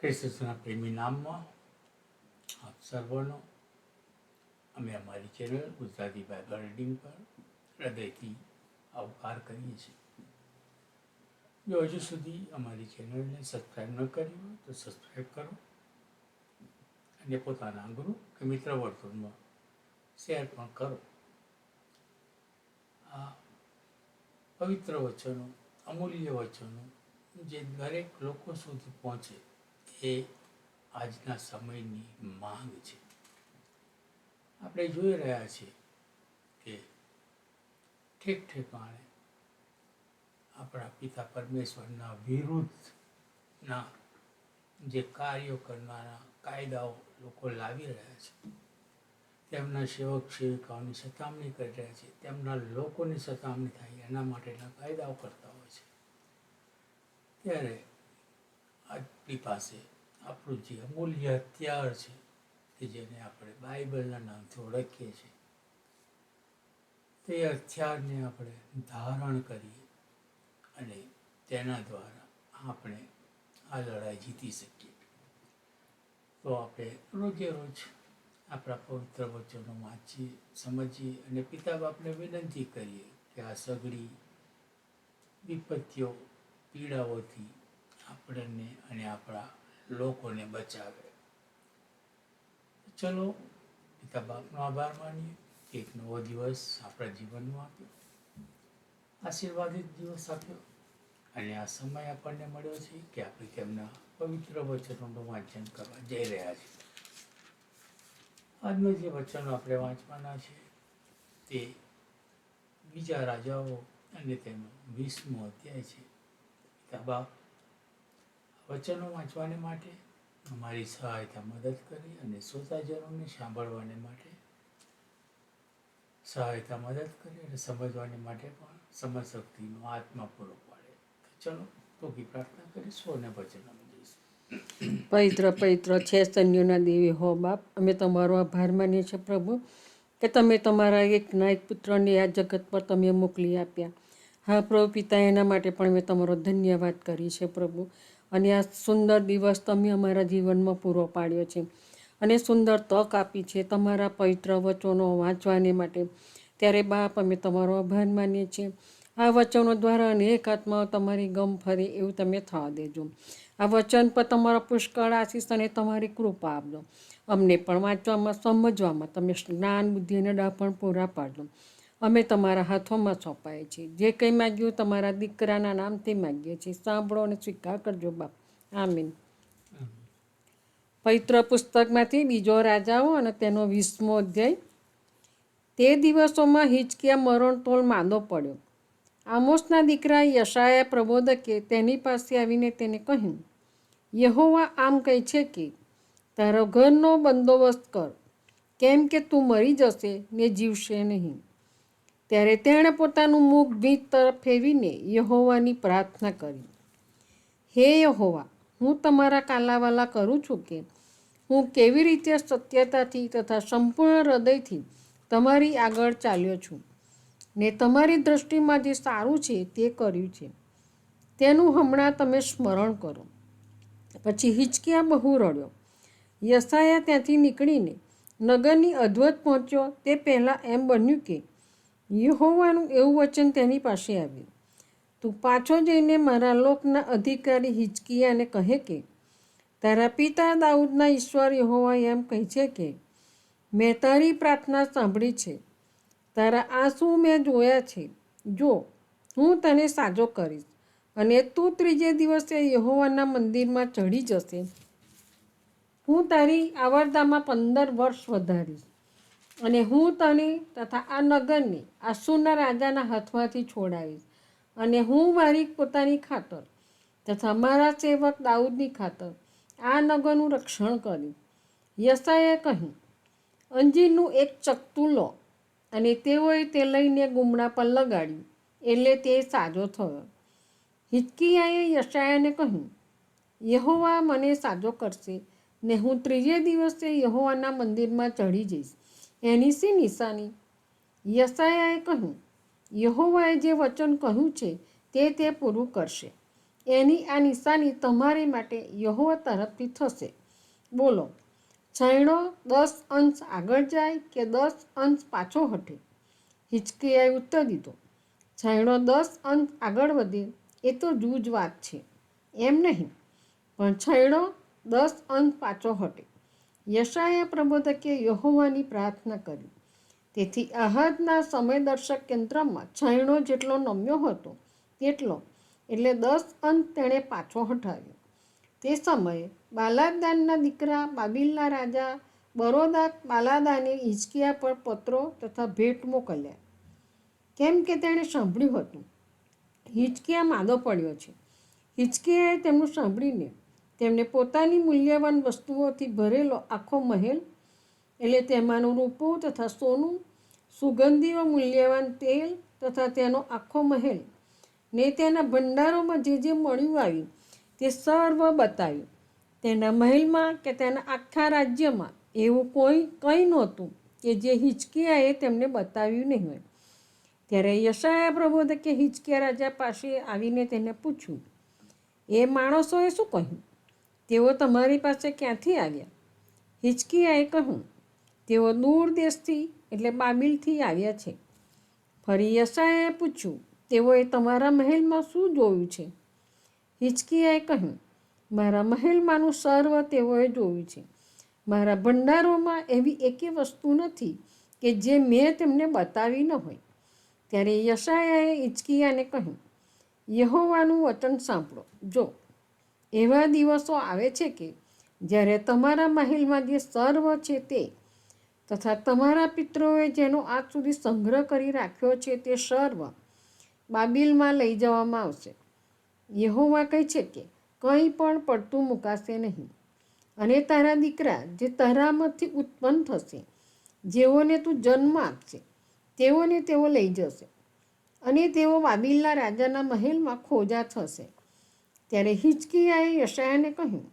ક્રિસ્તુના પ્રેમી નામમાં આપ સર્વનો અમે અમારી ચેનલ ગુજરાતી બાઇબલ રીડિંગ પર હૃદયથી આવકાર કરીએ છીએ જો હજુ સુધી અમારી ચેનલને સબસ્ક્રાઈબ ન કરી હોય તો સબસ્ક્રાઈબ કરો અને પોતાના ગુરુ કે મિત્ર વર્તુળમાં શેર પણ કરો આ પવિત્ર વચનો અમૂલ્ય વચનો જે દરેક લોકો સુધી પહોંચે એ આજના સમયની માંગ છે. આપણે જોઈ રહ્યા છીએ કે ઠેક ઠેકાણે આપણા પિતા પરમેશ્વરના વિરુદ્ધના જે કાર્યો કરનારા કાયદાઓ લોકો લાવી રહ્યા છે. તેમના સેવક સેવિકાઓની સતામણી કરી રહ્યા છે. તેમના લોકોની સતામણી થાય એના માટેના કાયદાઓ કરતા હોય છે. ત્યારે આપણી પાસે આપણું જે અમૂલ્ય હથિયાર છે કે જેને આપણે બાઇબલના નામથી ઓળખીએ છીએ, તે હથિયારને આપણે ધારણ કરીએ અને તેના દ્વારા આપણે આ લડાઈ જીતી શકીએ. તો આપણે રોજે રોજ આપણા પવિત્ર વચનો વાંચીએ, સમજીએ અને પિતા બાપને વિનંતી કરીએ કે આ સગડી વિપત્તિઓ, પીડાઓથી આપણને અને આપણા લોકોને બચાવે. ચલો, પિતા બાપનો આભાર માનીએ. એક નવો દિવસ આપણા જીવનમાં આપ્યો. આશીર્વાદિત દિવસ આપ્યો. અને આ સમય આપણને મળ્યો છે કે આપણે તેમના પવિત્ર વચનોનું વાંચન કરવા જઈ રહ્યા છીએ. આજનું જે વચનો આપણે વાંચવાના છે તે બીજા રાજાઓ અને તેનો વીસમો અધ્યાય છે. પિતા બાપ વચનો વાંચવાને માટે, અમારી સહાયતા મદદ કરી અને શ્રોતાજનોને સાંભળવાને માટે, સહાયતા મદદ કરી અને સમજવાને માટે પણ સમજશક્તિનો આત્મા પૂરો પાડે. ચલો ટૂંકી પ્રાર્થના કરીશું અને વચનો પવિત્ર પવિત્ર છે સૈન્યોના દેવી. હો બાપ, અમે તમારો આભાર માનીએ છીએ પ્રભુ, કે તમે તમારા એક નાયક પુત્રને આ જગત પર તમે મોકલી આપ્યા. હા, પ્રભુ પિતા, એના માટે પણ મેં તમારો ધન્યવાદ કરી છે પ્રભુ. અને આ સુંદર દિવસ તમે અમારા જીવનમાં પૂરો પાડ્યો છે. અને સુંદર તક આપી છે તમારા પવિત્ર વચનો વાંચવાને માટે. ત્યારે બાપ, અમે તમારો આભાર માનીએ છીએ. આ વચનો દ્વારા અનેક આત્માઓ તમારી ગમ ફરે એવું તમે થવા દેજો. આ વચન પર તમારો પુષ્કળ આશીષ અને તમારી કૃપા આપજો. અમને પણ વાંચવામાં, સમજવામાં તમે જ્ઞાન, બુદ્ધિ અને ડાપણ પૂરા પાડજો. અમે તમારા હાથોમાં સોંપાય છીએ જે કંઈ માગ્યું તમારા દીકરાના નામથી માગીએ છીએ. સાંભળો અને સ્વીકાર કરજો બાપ. આમીન. પવિત્ર પુસ્તકમાંથી બીજો રાજાઓ અને તેનો વીસમો અધ્યાય. તે દિવસોમાં હિચકિયા મરણતોલ માંદો પડ્યો. આમોસના દીકરા યશાયા પ્રબોધકે તેની પાસે આવીને તેને કહ્યું યહોવા આમ કહે છે કે તારો ઘરનો બંદોબસ્ત કર. કેમ કે તું મરી જશે ને જીવશે નહીં. ત્યારે તેણે પોતાનું મુખ ભીત તરફ ફેરવીને યહોવાની પ્રાર્થના કરી. હે યહોવા, હું તમારા કાલાવાલા કરું છું કે હું કેવી રીતે સત્યતાથી તથા સંપૂર્ણ હૃદયથી તમારી આગળ ચાલ્યો છું ને તમારી દૃષ્ટિમાં જે સારું છે તે કર્યું છે. તેનું હમણાં તમે સ્મરણ કરો. પછી હિચકિયા બહુ રડ્યો. યસાયા ત્યાંથી નીકળીને નગરની અધવત પહોંચ્યો. તે પહેલાં એમ બન્યું કે યહોવાનું એવું વચન તેની પાસે આવ્યું. તું પાછો જઈને મારા લોકના અધિકારી હિચકિયાને કહે કે, તારા પિતા દાઉદના ઈશ્વર યહોવા એમ કહે છે કે, મેં તારી પ્રાર્થના સાંભળી છે. તારા આંસુ મેં જોયા છે. જો, હું તને સાજો કરીશ અને તું ત્રીજે દિવસે યહોવાના મંદિરમાં ચઢી જશે. હું તારી આવરદામાં પંદર વર્ષ વધારીશ. અને હું તને તથા આ નગરને આસુરના રાજાના હાથમાંથી છોડાવીશ. અને હું મારી પોતાની ખાતર તથા મારા સેવક દાઉદની ખાતર આ નગરનું રક્ષણ કર્યું યશાએ કહ્યું, અંજીરનું એક ચકતું લો. અને તેઓએ તે લઈને ગુમડા પર લગાડ્યું, એટલે તે સાજો થયો. હિચકિયાએ યશાયાને કહ્યું, યહોવા મને સાજો કરશે ને હું ત્રીજે દિવસે યહોવાના મંદિરમાં ચઢી જઈશ. એની શી નિશાની યસાયાએ કહ્યું, યહોવાએ જે વચન કહ્યું છે તે તે પૂરું કરશે. એની આ નિશાની તમારી માટે યહોવા તરફથી થશે. બોલો છૈણો દસ અંશ આગળ જાય કે દસ અંશ પાછો હટે? હિચકીયાએ ઉત્તર દીધો છૈણો દસ અંશ આગળ વધે એ તો જૂજ વાત છે. એમ નહીં, પણ છૈણો દસ અંશ પાછો હટે. યશાયા પ્રબોધકે યહોવાની પ્રાર્થના કરી. તેથી આહાદના સમયદર્શક કેન્દ્રમાં છાંયડો જેટલો નમ્યો હતો તેટલો, એટલે દસ અંત તેણે પાછો હટાવ્યો. તે સમયે બાલાદાનના દીકરા બાબિલના રાજા બરોદા બાલાદાને હિચકિયા પર પત્રો તથા ભેટ મોકલ્યા. કેમ કે તેણે સાંભળ્યું હતું હિચકિયા માદો પડ્યો છે. હિચકિયાએ તેમનું સાંભળીને તેમને પોતાની મૂલ્યવાન વસ્તુઓથી ભરેલો આખો મહેલ, એટલે તેમાંનું રૂપું તથા સોનું, સુગંધીઓ મૂલ્યવાન તેલ તથા તેનો આખો મહેલ, ને તેના ભંડારોમાં જે જે મળ્યું આવ્યું, તે સર્વ બતાવ્યું. તેના મહેલમાં કે તેના આખા રાજ્યમાં એવું કોઈ કંઈ નહોતું કે જે હિચકિયાએ તેમને બતાવ્યું નહીં હોય. ત્યારે યશાયા પ્રબોધકે હિચકિયા રાજા પાસે આવીને તેને પૂછ્યું, એ માણસોએ શું કહ્યું? તેઓ તમારી પાસે ક્યાંથી આવ્યા? હિચકીયાએ કહ્યું તેઓ દૂર દેશથી એટલે બાબિલથી આવ્યા છે. ફરી યશાએ પૂછ્યું, તેઓએ તમારા મહેલમાં શું જોયું છે? હિચકીયાએ કહ્યું, મારા મહેલમાંનું સર્વ તેઓએ જોયું છે. મારા ભંડારોમાં એવી એકે વસ્તુ નથી કે જે મેં તેમને બતાવી ન હોય. ત્યારે યશાયાએ હિચકીયાને કહ્યું, યહોવાનું વચન સાંભળો. જો એવા દિવસો આવે છે કે જ્યારે તમારા મહેલમાં જે સર્વ છે તે તથા તમારા પિત્રોએ જેનો આજ સુધી સંગ્રહ કરી રાખ્યો છે તે સર્વ બાબિલમાં લઈ જવામાં આવશે. યહોવા કહે છે કે કંઈ પણ પડતું મુકાશે નહીં. અને તારા દીકરા જે તારામાંથી ઉત્પન્ન થશે, જેઓને તું જન્મ આપશે, તેઓને તેઓ લઈ જશે અને તેઓ બાબિલના રાજાના મહેલમાં ખોજા થશે. ત્યારે હિચકીયાએ યશાયાને કહ્યું,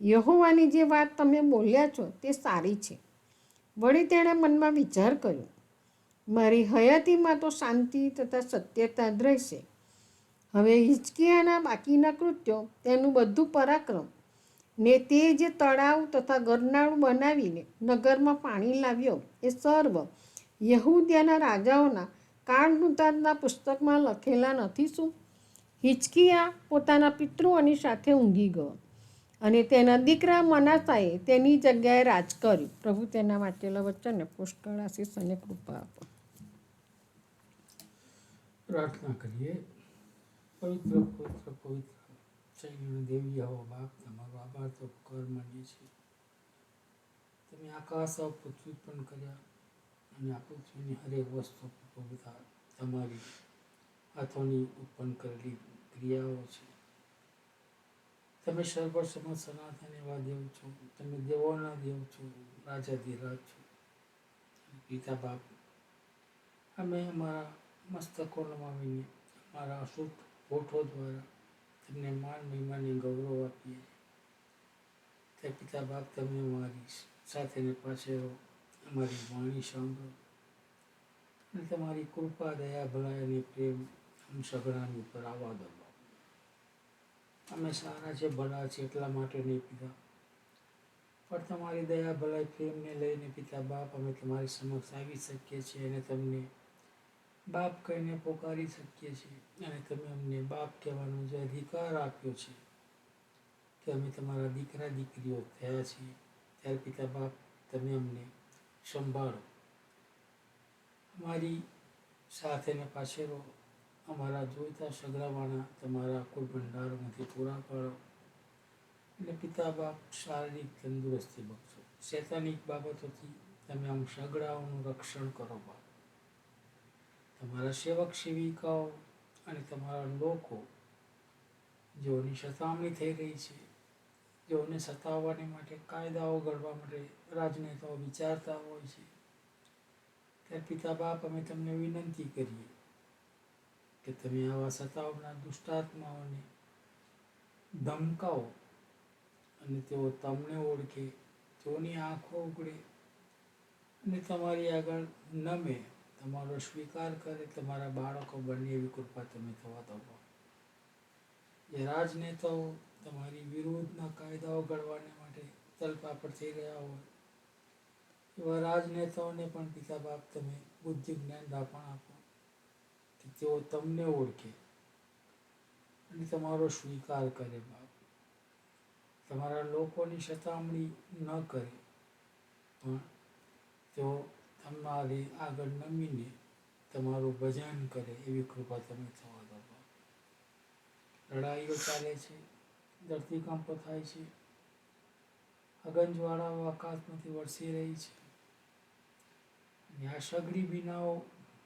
યહોવાની જે વાત તમે બોલ્યા છો તે સારી છે. વળી તેણે મનમાં વિચાર કર્યો, મારી હયાતીમાં તો શાંતિ તથા સત્યતા રહેશે. હવે હિચકીયાના બાકીના કૃત્યો, તેનું બધું પરાક્રમ, ને તે જે તળાવ તથા ગરનાળું બનાવીને નગરમાં પાણી લાવ્યો, એ સર્વ યહૂદિયાના રાજાઓના કાળ પુસ્તકમાં લખેલા નથી શું? હિચકિયા પોતાના પિતૃઓની સાથે ઊંઘી ગયો અને તેના દીકરા મનાસાએ તેની જગ્યાએ રાજ કર્યું. પ્રભુ તેના વાંચેલા વચનને પુષ્કળ આશીષ અને કૃપા આપો. પ્રાર્થના કરીએ. પવિત્ર પવિત્ર પવિત્ર ચૈન દેવી, આવો બાપ, તમારો આભાર, તો કર માનીએ છીએ. તમે આકાશ, આવ પૃથ્વી પણ કર્યા અને આ પૃથ્વીની હરેક વસ્તુ પ્રભુતા તમારી હાથોની ઉત્પન્ન કરેલી ક્રિયાઓ છે. તમે સર્વ સમજ સનાતન એવા દેવ છો, તમે દેવોના દેવ છો રાજાધિરાજ છો, પિતા બાપ. અમે અમારા મસ્તકો નમાવીને અમારા અશુભ હોઠો દ્વારા તમને માન મહિમાને ગૌરવ આપીએ. તે પિતા બાપ તમે અમારી સાથે ને પાછળ રહો, અમારી વાણી સાંભળો. અને તમારી કૃપા, દયા, ભલાઈ અને પ્રેમ સઘળાની ઉપર આવવા દો અમે સારા છે, ભલા છે, એટલા માટે નહીં પિતા પણ તમારી દયા, ભલાઈ, પ્રેમને લઈને પિતા બાપ અમે તમારી સમક્ષ આવી શકીએ છીએ અને તમને બાપ કહીને પોકારી શકીએ છીએ. અને તમે અમને બાપ કહેવાનો જે અધિકાર આપ્યો છે કે અમે તમારા દીકરા, દીકરીઓ થયા છીએ, ત્યારે પિતા બાપ તમે અમને સંભાળો. અમારી સાથે ને રહો. અમારા જોઈતા સગડાવાળા તમારા કુલ ભંડારોમાંથી પૂરા પાડો એટલે પિતા બાપ શારીરિક તંદુરસ્તી બક્ષો. શૈતાનિક બાબતોથી તમે આમ સગડાઓનું રક્ષણ કરો બાપ. તમારા સેવક સેવિકાઓ અને તમારા લોકો જેઓની સતામણી થઈ રહી છે, જેઓને સતાવવાને માટે કાયદાઓ ઘડવા માટે રાજનેતાઓ વિચારતા હોય છે, ત્યારે પિતા બાપ અમે તમને વિનંતી કરીએ કે તમે આવા સતાવના દુષ્ટાત્માઓને ધમકાવો અને તેઓ તમને ઓળખે, તેઓની આંખો ઉગડે અને તમારી આગળ નમે, તમારો સ્વીકાર કરે, તમારા બાળકો બને એવી કૃપા તમે થવા દો. જે રાજનેતાઓ તમારી વિરુદ્ધના કાયદાઓ ઘડવાને માટે તલપાપડ થઈ રહ્યા હોય, એવા રાજનેતાઓને પણ પિતા બાપ તમે બુદ્ધિ જ્ઞાન દાપણ આપો. કે તેઓ તમને ઓળખે. અને તમારો સ્વીકાર કરે બાપ. તમારા લોકોની સતામણી ન કરે. પણ તેઓ તમારી આગળ નમીને તમારું ભજન કરે એવી કૃપા તમે થવા દો બાપ. લડાઈઓ ચાલે છે ધરતીકંપો થાય છે અગંજવાળાઓ આકાશમાંથી વરસી રહી છે. અને આ સગડી બીનાઓ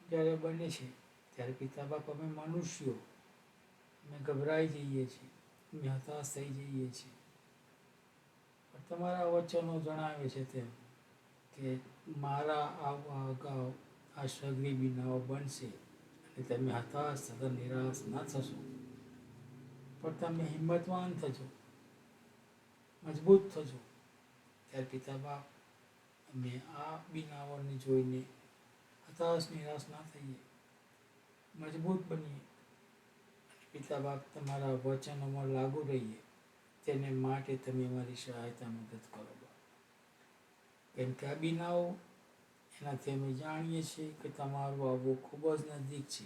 જ્યારે બને છે ત્યારે પિતા બાપ અમે મનુષ્યો. અમે ગભરાઈ જઈએ છીએ. અમે હતાશ થઈ જઈએ છીએ. પણ તમારા વચનો જણાવે છે તેમ કે મારા આવવા અગાઉ આ સગડી બીનાઓ બનશે અને તમે હતાશ થતા નિરાશ ના થશો. પણ તમે હિંમતવાન થજો. મજબૂત થજો. ત્યારે પિતા બાપ અમે આ બીનાઓને જોઈને હતાશ, નિરાશ ના થઈએ. મજબૂત બનીએ. પિતા બાપ તમારા વચનોમાં લાગુ રહીએ. તેને માટે તમે અમારી સહાયતા મદદ કરો કેમ કે આ બીનાઓ એનાથી અમે જાણીએ છીએ કે તમારું આવવું ખૂબ જ નજીક છે.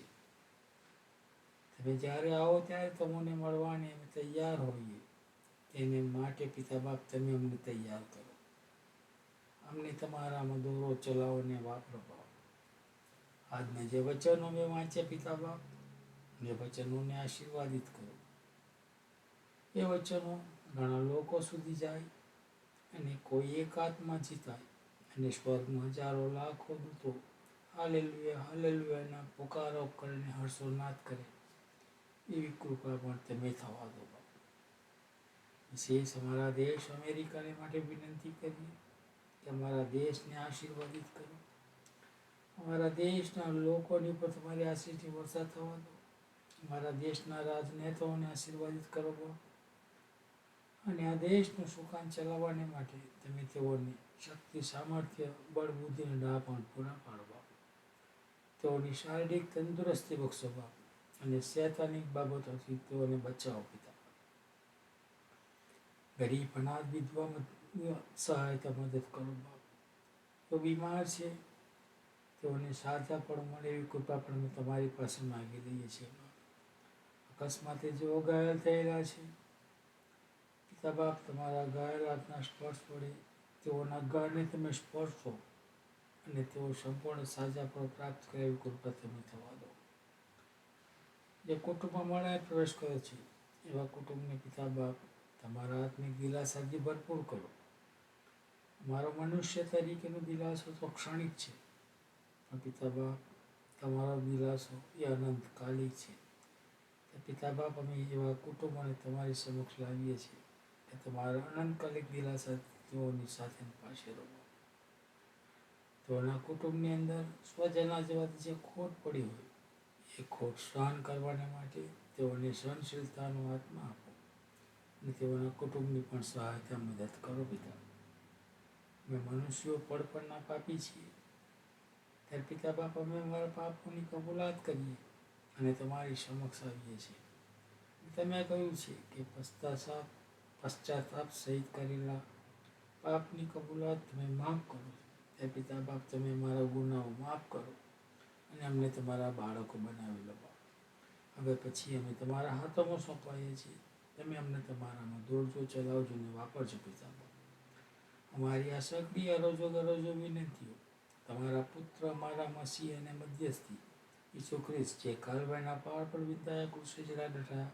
તમે જ્યારે આવો ત્યારે તમને મળવાને અમે તૈયાર હોઈએ. તેને માટે પિતા બાપ તમે અમને તૈયાર કરો. અમને તમારામાં દોરો ચલાવો ને વાપરો આજના જે વચનો મેં વાંચ્યા પિતા બાપ ને વચનોને આશીર્વાદિત કરો. એ વચનો ઘણા લોકો સુધી જાય અને કોઈ એક આત્મા જીતાય અને સ્વર્ગમાં હજારો લાખો દૂતો હાલેલુયા હાલેલુયાના પુકારો કરીને હર્ષોનાદ કરે. એવી કૃપા પણ તમે થવા દો વિશેષ અમારા દેશ અમેરિકાને માટે વિનંતી કરીએ કે અમારા દેશને આશીર્વાદિત કરો. અમારા દેશના લોકોની ઉપર તમારી આશીર્વાદથી વરસાદ થવા દો અમારા દેશના રાજનેતાઓને આશીર્વાદિત કરો અને આ દેશનું સુકાન ચલાવવાને માટે તમે તેઓને શક્તિ, સામર્થ્ય, બળ ડા પણ પૂરા પાડો બાપ તેઓની શારીરિક તંદુરસ્તી બક્ષો બાપ અને શૈતાનિક બાબતોથી તેઓને બચાવો પિતા. ગરીબ અનાથ વિધવા સહાયતા મદદ કરો બાપ. તો બીમાર છે તેઓને સાજા પણ મળે એવી કૃપા પણ અમે તમારી પાસે માગી લઈએ છીએ અકસ્માતે જેઓ ઘાયલ થયેલા છે, પિતા તમારા ઘાયલ હાથના સ્પર્શ વડે તેઓના ઘરને તમે સ્પર્શો અને તેઓ સંપૂર્ણ સાજા પણ પ્રાપ્ત કરે એવી કૃપા તમે થવા દો. જે કુટુંબમાં મળે પ્રવેશ કરે છે, એવા કુટુંબને પિતા બાપ તમારા હાથની દિલાસાથી ભરપૂર કરો. મારો મનુષ્ય તરીકેનો દિલાસો તો ક્ષણિક છે પણ તમારા દિલાસો એ અનંતકાલી છે. તો પિતા અમે એવા કુટુંબોને તમારી સમક્ષ લાવીએ છીએ કે તમારા અનંતકાલિક દિલાસા તેઓની સાથે પાસે રહો. તેઓના કુટુંબની અંદર સ્વજના જેવાથી જે ખોટ પડી હોય, એ ખોટ સહન કરવાને માટે તેઓને સહનશીલતાનો આત્મા આપો અને તેઓના કુટુંબની પણ સહાયતા મદદ કરો પિતા. અમે મનુષ્યો પડપણના પાપી છીએ. ત્યારે પિતા બાપ અમે અમારા પાપોની કબૂલાત કરીએ અને તમારી સમક્ષ આવીએ છીએ. તમે કહ્યું છે કે પશ્ચાતાપ પશ્ચાતાપ સહિત કરેલા પાપની કબૂલાત તમે માફ કરો. ત્યારે પિતા બાપ તમે મારા ગુનાઓ માફ કરો અને અમને તમારા બાળકો બનાવી લો હવે પછી અમે તમારા હાથોમાં સોંપાઈએ છીએ. તમે અમને તમારામાં દોડજો ચલાવજો ને વાપરજો પિતા બાપ. અમારી આ સગડી અરજો ગરજો વિનંતીઓ તમારા પુત્ર મારા મસી અને મધ્યસ્થી ઈસુ ખ્રિસ્ત જે કાલવાના પાર પર વિંધાયા કૃષિ જરા ડઠા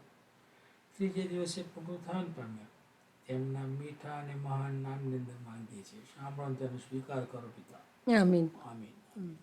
ત્રીજે દિવસે પુનરુત્થાન પામ્યા. તેમના મીઠા અને મહાન નામની અંદર માંગીએ છીએ સાંભળો તેનો સ્વીકાર કરો પિતા. આમીન. આમીન.